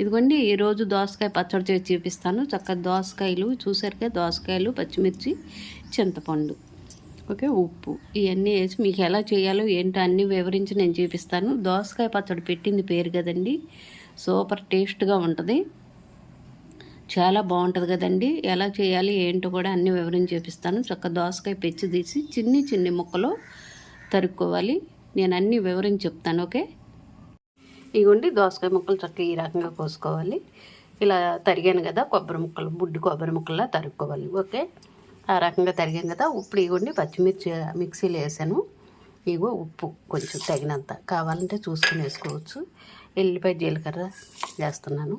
ఇదిగోండి ఈరోజు దోసకాయ పచ్చడి చేసి చూపిస్తాను. చక్కగా దోసకాయలు చూసారుగా దోసకాయలు పచ్చిమిర్చి చింతపండు. ఓకే ఉప్పు. ఇవన్నీ వేసి మీకు ఎలా చేయాలో ఏంటో అన్నీ వివరించి నేను చూపిస్తాను. దోసకాయ పచ్చడి పెట్టింది పేరు కదండి. సూపర్ టేస్ట్గా ఉంటుంది. చాలా బాగుంటుంది కదండి. ఎలా చేయాలి ఏంటో కూడా అన్నీ వివరించి చూపిస్తాను. చక్క దోసకాయ పెచ్చి తీసి చిన్ని చిన్ని ముక్కలు తరుక్కోవాలి. నేను అన్నీ వివరించి చెప్తాను ఓకే? ఇగోండి దోసకాయ ముక్కలు చక్కగా ఈ రకంగా కోసుకోవాలి. ఇలా తరిగాను కదా కొబ్బరి ముక్కలు బుడ్డి కొబ్బరి ముక్కల్లా తరుక్కోవాలి. ఓకే? ఆ రకంగా తరిగాను కదా ఇప్పుడు ఇగోండి పచ్చిమిర్చి మిక్సీలో వేసాను. ఇగో ఉప్పు కొంచెం తగినంత కావాలంటే చూసుకుని వేసుకోవచ్చు. ఎల్లిపాయ జీలకర్ర వేస్తున్నాను.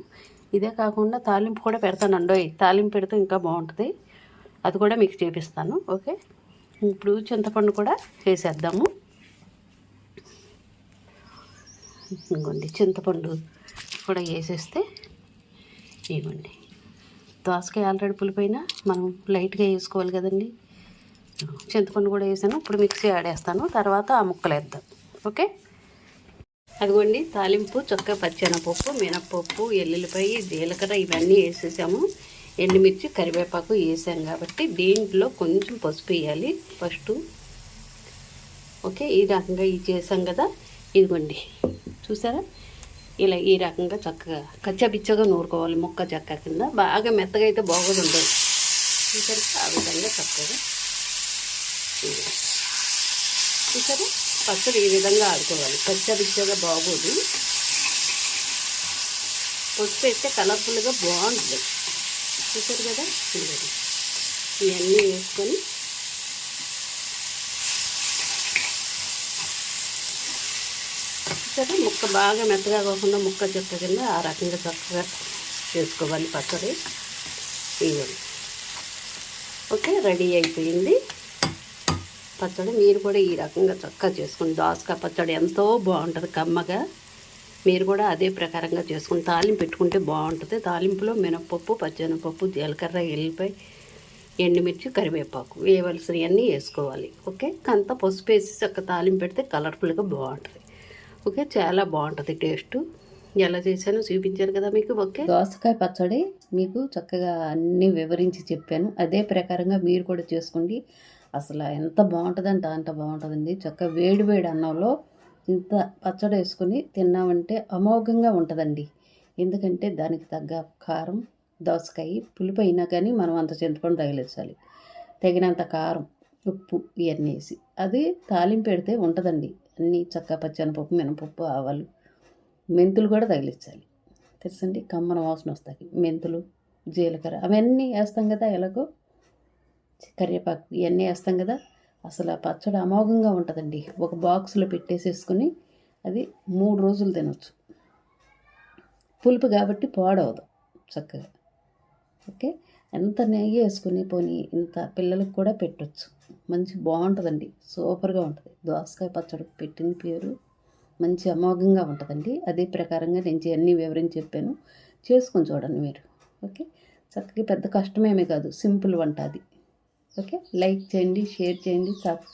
ఇదే కాకుండా తాలింపు కూడా పెడతానండో తాలింపు పెడితే ఇంకా బాగుంటుంది. అది కూడా మీకు చూపిస్తాను. ఓకే? ఇప్పుడు చింతపండు కూడా వేసేద్దాము. ఇంకోండి చింతపండు కూడా వేసేస్తే ఇవ్వండి. దోసకాయ ఆల్రెడీ పులిపోయినా మనం లైట్గా వేసుకోవాలి కదండి. చింతపండు కూడా వేసాను ఇప్పుడు మిక్సీ ఆడేస్తాను తర్వాత ఆ ముక్కలు వేద్దాం. ఓకే? అదిగోండి తాలింపు చొక్క పచ్చెనపప్పు మినప్పప్పు ఎల్లుల్లిపాయ జీలకర్ర ఇవన్నీ వేసేసాము. ఎండుమిర్చి కరివేపాకు వేసాం కాబట్టి దీంట్లో కొంచెం పసుపు వేయాలి ఫస్ట్. ఓకే? ఈ రకంగా ఇది చేసాం కదా. ఇదిగోండి. చూసారా? ఇలా ఈ రకంగా చక్కగా కచ్చపిచ్చగా నూరుకోవాలి ముక్క చెక్క కింద. బాగా మెత్తగా అయితే బాగోదు ఉండదు చూసారు? ఆ విధంగా చక్కగా చూసారు? పచ్చడి ఈ విధంగా ఆడుకోవాలి. కచ్చపిచ్చగా బాగోదు. పొట్టు వేస్తే కలర్ఫుల్గా బాగుంటుంది. చూసారు కదా? ఇవన్నీ వేసుకొని సరే ముక్క బాగా మెత్తగా కాకుండా ముక్క చెక్క కింద ఆ రకంగా చక్కగా చేసుకోవాలి పచ్చడి. ఇవ్వండి ఓకే రెడీ అయిపోయింది. పచ్చడి మీరు కూడా ఈ రకంగా చక్కగా చేసుకోండి దోసకాయ పచ్చడి ఎంతో బాగుంటుంది కమ్మగా. మీరు కూడా అదే ప్రకారంగా చేసుకుని తాలింపు పెట్టుకుంటే బాగుంటుంది. తాలింపులో మినప్పప్పు పచ్చెనపప్పు జీలకర్ర ఎల్లిపాయ ఎండుమిర్చి కరివేపాకు వేయవలసినవన్నీ వేసుకోవాలి. ఓకే కంత పసుపు వేసి చక్క తాలింపు పెడితే కలర్ఫుల్గా బాగుంటుంది. ఓకే చాలా బాగుంటుంది టేస్ట్. ఎలా చేశానో చూపించాను కదా మీకు ఓకే దోసకాయ పచ్చడి మీకు చక్కగా అన్నీ వివరించి చెప్పాను. అదే ప్రకారంగా మీరు కూడా చేసుకోండి. అసలు ఎంత బాగుంటుందంటే అంత బాగుంటుందండి. చక్కగా వేడి వేడి అన్నంలో ఇంత పచ్చడి వేసుకొని తిన్నామంటే అమోఘంగా ఉంటుందండి. ఎందుకంటే దానికి తగ్గ కారం దోసకాయ పులుపు అయినా కానీ మనం అంత చింతపండు తగిలించాలి. తగినంత కారం ఉప్పు ఇవన్నీ వేసి. అది తాలింపు పెడితే ఉంటుందండి. అన్నీ చక్క పచ్చనిపప్పు మినపప్పు ఆవాలు మెంతులు కూడా తగిలించాలి. తెలుసండి? కమ్మన వాసన వస్తాయి. మెంతులు జీలకర్ర అవన్నీ వేస్తాం కదా ఎలాగో? కరివేపాకు ఇవన్నీ వేస్తాం కదా? అసలు ఆ పచ్చడి అమోఘంగా ఉంటుందండి. ఒక బాక్స్లో పెట్టేసేసుకుని అది మూడు రోజులు తినొచ్చు. పులుపు కాబట్టి పాడవదు చక్కగా. ఓకే? ఎంత నెయ్యి వేసుకుని పోనీ ఇంత పిల్లలకు కూడా పెట్టచ్చు. మంచి బాగుంటుందండి. సూపర్గా ఉంటుంది. దోసకాయ పచ్చడి పెట్టిన పేరు మంచి అమోఘంగా ఉంటుందండి. అదే ప్రకారంగా నేను అన్నీ వివరించి చెప్పాను. చేసుకొని చూడండి మీరు. ఓకే? చక్కగా పెద్ద కష్టమేమీ కాదు. సింపుల్ వంట అది. ఓకే? లైక్ చేయండి షేర్ చేయండి సబ్స్క్రైబ్